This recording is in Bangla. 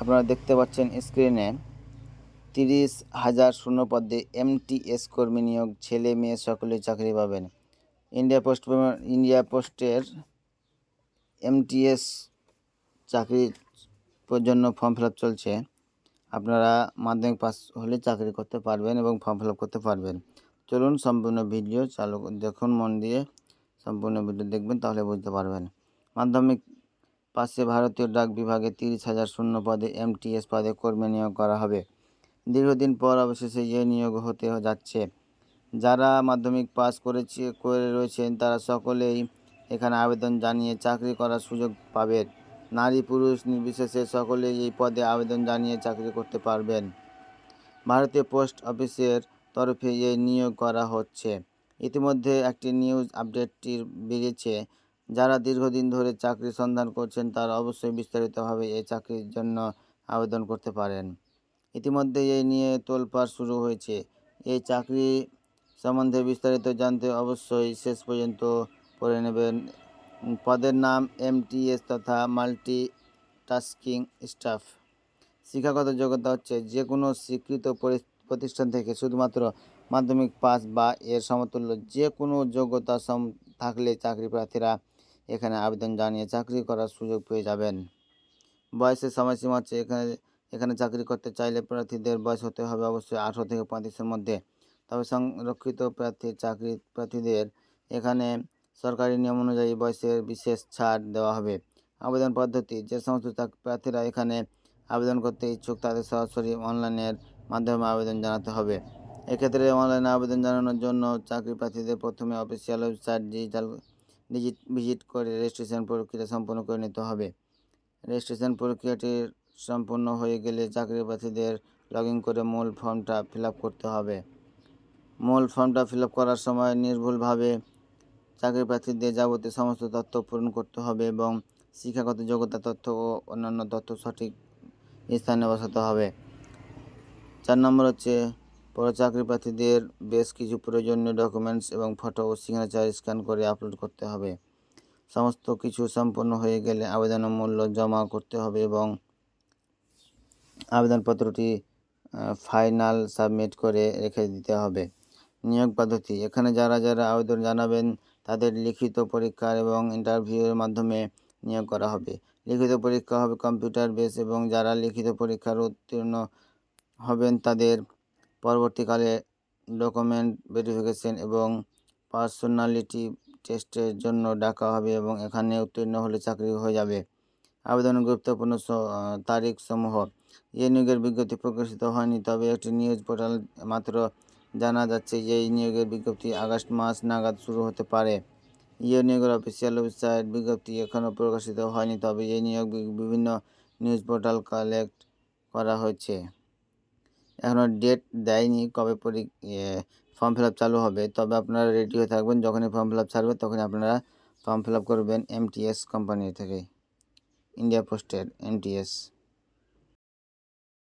আপনারা দেখতে পাচ্ছেন স্ক্রিনে তিরিশ হাজার শূন্য পদে এমটিএস কর্মী নিয়োগ, ছেলে, মেয়ে সকলেই চাকরি পাবেন। ইন্ডিয়া পোস্ট ইন্ডিয়া পোস্টের এমটিএস চাকরির জন্য ফর্ম ফিল চলছে। আপনারা মাধ্যমিক পাস হলে চাকরি করতে পারবেন এবং ফর্ম ফিল করতে পারবেন। চলুন সম্পূর্ণ ভিডিও চালু দেখুন মন দিয়ে সম্পূর্ণ ভিডিও দেখবেন, তাহলে বুঝতে পারবেন। মাধ্যমিক পাশে ভারতীয় ডাক বিভাগে তিরিশ হাজার শূন্য পদে এমটিএস পদে কর্মী নিয়োগ করা হবে। দীর্ঘদিন পর অবশেষে এই নিয়োগ হতে যাচ্ছে। যারা মাধ্যমিক পাস করেছে, করে রয়েছেন, তারা সকলেই এখানে আবেদন জানিয়ে চাকরি করার সুযোগ পাবেন। নারী, পুরুষ নির্বিশেষে সকলেই এই পদে আবেদন জানিয়ে চাকরি করতে পারবেন। ভারতীয় পোস্ট অফিসের তরফে এই নিয়োগ করা হচ্ছে। ইতিমধ্যে একটি নিউজ আপডেটটি বেরিয়েছে। যারা দীর্ঘদিন ধরে চাকরির সন্ধান করছেন, তারা অবশ্যই বিস্তারিতভাবে এই চাকরির জন্য আবেদন করতে পারেন। ইতিমধ্যে এই নিয়ে তোলপাড় শুরু হয়েছে। এই চাকরি সম্বন্ধে বিস্তারিত জানতে অবশ্যই শেষ পর্যন্ত পড়ে নেবেন। পদের নাম এমটিএস তথা মাল্টি টাস্কিং স্টাফ। শিক্ষাগত যোগ্যতা হচ্ছে যে কোনো স্বীকৃত প্রতিষ্ঠান থেকে শুধুমাত্র মাধ্যমিক পাস বা এর সমতুল্য যে কোনো যোগ্যতা থাকলে চাকরি প্রার্থীরা এখানে আবেদন জানিয়ে চাকরি করার সুযোগ পেয়ে যাবেন। বয়সের সময়সীমা হচ্ছে এখানে এখানে চাকরি করতে চাইলে প্রার্থীদের বয়স হতে হবে অবশ্যই আঠারো থেকে পঁয়ত্রিশের মধ্যে। তবে সংরক্ষিত প্রার্থী, চাকরি প্রার্থীদের এখানে সরকারি নিয়ম অনুযায়ী বয়সের বিশেষ ছাড় দেওয়া হবে। আবেদন পদ্ধতি, যে সমস্ত প্রার্থীরা এখানে আবেদন করতে ইচ্ছুক তাদের সরাসরি অনলাইনের মাধ্যমে আবেদন জানাতে হবে। এক্ষেত্রে অনলাইনে আবেদন জানানোর জন্য চাকরি প্রার্থীদের প্রথমে official website digital digit visit করে রেজিস্ট্রেশন প্রক্রিয়া সম্পন্ন করে নিতে হবে। রেজিস্ট্রেশন প্রক্রিয়াটি সম্পূর্ণ হয়ে গেলে চাকরি প্রার্থীদের লগ করে মূল ফর্মটা ফিল করতে হবে। মূল ফর্মটা ফিল করার সময় নির্ভুলভাবে চাকরি প্রার্থীদের যাবতীয় সমস্ত তথ্য পূরণ করতে হবে এবং শিক্ষাগত যোগ্যতা তথ্য ও অন্যান্য তথ্য সঠিক স্থানে বসাতে হবে। চার নম্বর হচ্ছে পরে চাকরি প্রার্থীদের বেশ কিছু প্রয়োজনীয় ডকুমেন্টস এবং ফটো ও সিগনেচার স্ক্যান করে আপলোড করতে হবে। সমস্ত কিছু সম্পন্ন হয়ে গেলে আবেদনের মূল্য জমা করতে হবে এবং আবেদনপত্রটি ফাইনাল সাবমিট করে রেখে দিতে হবে। নিয়োগ পদ্ধতি, এখানে যারা যারা আবেদন জানাবেন তাদের লিখিত পরীক্ষার এবং ইন্টারভিউয়ের মাধ্যমে নিয়োগ করা হবে। লিখিত পরীক্ষা হবে কম্পিউটার বেস এবং যারা লিখিত পরীক্ষার উত্তীর্ণ হবেন তাদের পরবর্তীকালে ডকুমেন্ট ভেরিফিকেশন এবং পার্সোনালিটি টেস্টের জন্য ডাকা হবে এবং এখানে উত্তীর্ণ হলে চাকরি হয়ে যাবে। আবেদনের গুরুত্বপূর্ণ তারিখ সমূহ এই নিয়োগের বিজ্ঞপ্তি প্রকাশিত হয়নি, তবে একটি নিউজ পোর্টাল মাত্র জানা যাচ্ছে যে এই নিয়োগের বিজ্ঞপ্তি আগস্ট মাস নাগাদ শুরু হতে পারে। ইয়ে নিয়োগের অফিসিয়াল ওয়েবসাইট বিজ্ঞপ্তি এখনও প্রকাশিত হয়নি, তবে এই নিয়োগ বিভিন্ন নিউজ পোর্টাল কালেক্ট করা হয়েছে। এখনও ডেট দেয়নি কবে পরি ফর্ম ফিল আপ চালু হবে। তবে আপনারা রেডি হয়ে থাকবেন, যখনই ফর্ম ফিল আপ ছাড়বে তখনই আপনারা ফর্ম ফিল আপ করবেন এমটিএস কোম্পানি থেকে ইন্ডিয়া পোস্টের এমটিএস